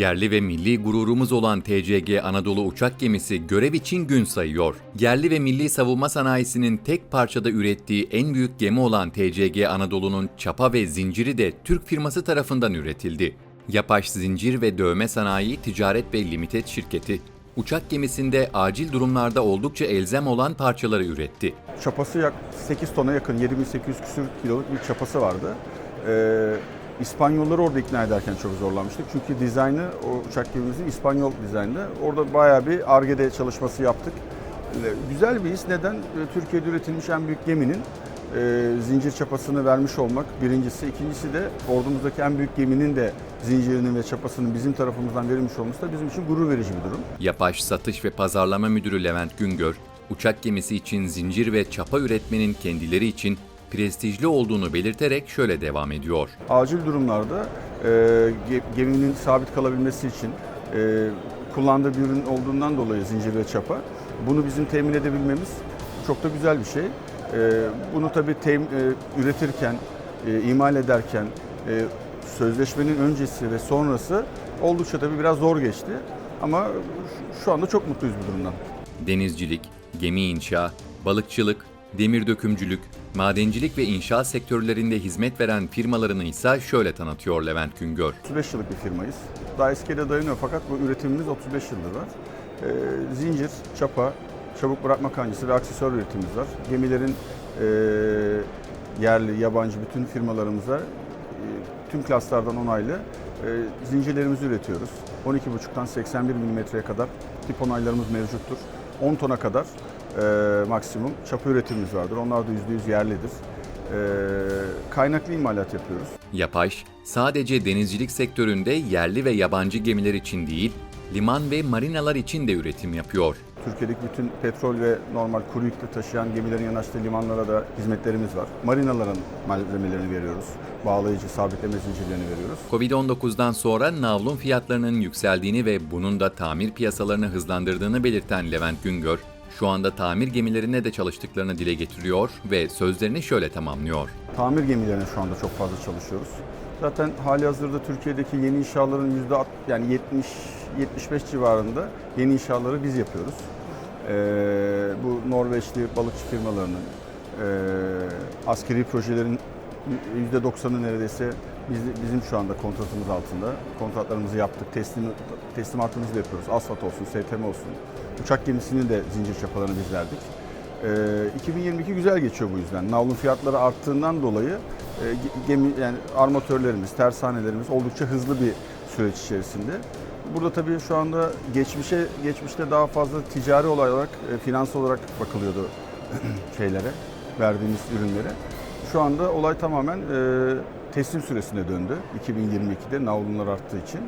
Yerli ve milli gururumuz olan TCG Anadolu uçak gemisi görev için gün sayıyor. Yerli ve milli savunma sanayisinin tek parçada ürettiği en büyük gemi olan TCG Anadolu'nun çapa ve zinciri de Türk firması tarafından üretildi. Yapaş Zincir ve Dövme Sanayi Ticaret ve Limited şirketi, uçak gemisinde acil durumlarda oldukça elzem olan parçaları üretti. Çapası yak 8 tona yakın 7800 küsür kiloluk bir çapası vardı. Ee, İspanyolları orada ikna ederken çok zorlanmıştık. Çünkü dizaynı, o uçak gemimizin İspanyol dizaynı. Orada bayağı bir ARGE'de çalışması yaptık. Ee, Güzel bir his. Neden? Ee, Türkiye'de üretilmiş en büyük geminin e, zincir çapasını vermiş olmak birincisi. İkincisi de ordumuzdaki en büyük geminin de zincirinin ve çapasının bizim tarafımızdan verilmiş olması da bizim için gurur verici bir durum. Yapaş Satış ve Pazarlama Müdürü Levent Güngör, uçak gemisi için zincir ve çapa üretmenin kendileri için prestijli olduğunu belirterek şöyle devam ediyor. acil durumlarda e, ge- geminin sabit kalabilmesi için e, kullandığı bir ürün olduğundan dolayı zincir ve çapa bunu bizim temin edebilmemiz çok da güzel bir şey. E, bunu tabii tem- e, üretirken, e, imal ederken e, sözleşmenin öncesi ve sonrası oldukça tabii biraz zor geçti. Ama şu anda çok mutluyuz bu durumdan. Denizcilik, gemi inşa, balıkçılık, demir dökümcülük, madencilik ve inşaat sektörlerinde hizmet veren firmalarını ise şöyle tanıtıyor Levent Güngör. 35 yıllık bir firmayız. Daha eskiye dayanıyor fakat bu üretimimiz 35 yıldır var. Ee, zincir, çapa, çabuk bırakma kancası ve aksesuar üretimimiz var. Gemilerin e, yerli, yabancı bütün firmalarımıza e, tüm klaslardan onaylı e, zincirlerimizi üretiyoruz. 12,5'tan 81 milimetreye kadar tip onaylarımız mevcuttur. 10 tona kadar e, maksimum çapa üretimimiz vardır. Onlar da %100 yerlidir. E, kaynaklı imalat yapıyoruz. Yapaş, sadece denizcilik sektöründe yerli ve yabancı gemiler için değil, liman ve marinalar için de üretim yapıyor. Türkiye'deki bütün petrol ve normal kuru yüklü taşıyan gemilerin yanaştığı limanlara da hizmetlerimiz var. Marinaların malzemelerini veriyoruz. Bağlayıcı, sabitleme zincirlerini veriyoruz. Covid-19'dan sonra navlun fiyatlarının yükseldiğini ve bunun da tamir piyasalarını hızlandırdığını belirten Levent Güngör, şu anda tamir gemilerine de çalıştıklarını dile getiriyor ve sözlerini şöyle tamamlıyor. Tamir gemilerine şu anda çok fazla çalışıyoruz. Zaten hali hazırda Türkiye'deki yeni inşaların yüzde alt- yani 70 75 civarında yeni inşaları biz yapıyoruz. Ee, bu Norveçli balıkçı firmalarının, e, askeri projelerin %90'ı neredeyse biz, bizim şu anda kontratımız altında. Kontratlarımızı yaptık, teslim, teslimatımızı da yapıyoruz. Asfalt olsun, STM olsun. Uçak gemisinin de zincir çapalarını biz verdik. Ee, 2022 güzel geçiyor bu yüzden. Navlun fiyatları arttığından dolayı e, ge- gemi yani armatörlerimiz, tersanelerimiz oldukça hızlı bir süreç içerisinde. Burada tabii şu anda geçmişe geçmişte daha fazla ticari olarak, e, finans olarak bakılıyordu şeylere, verdiğimiz ürünlere. Şu anda olay tamamen e, teslim süresine döndü 2022'de navlunlar arttığı için.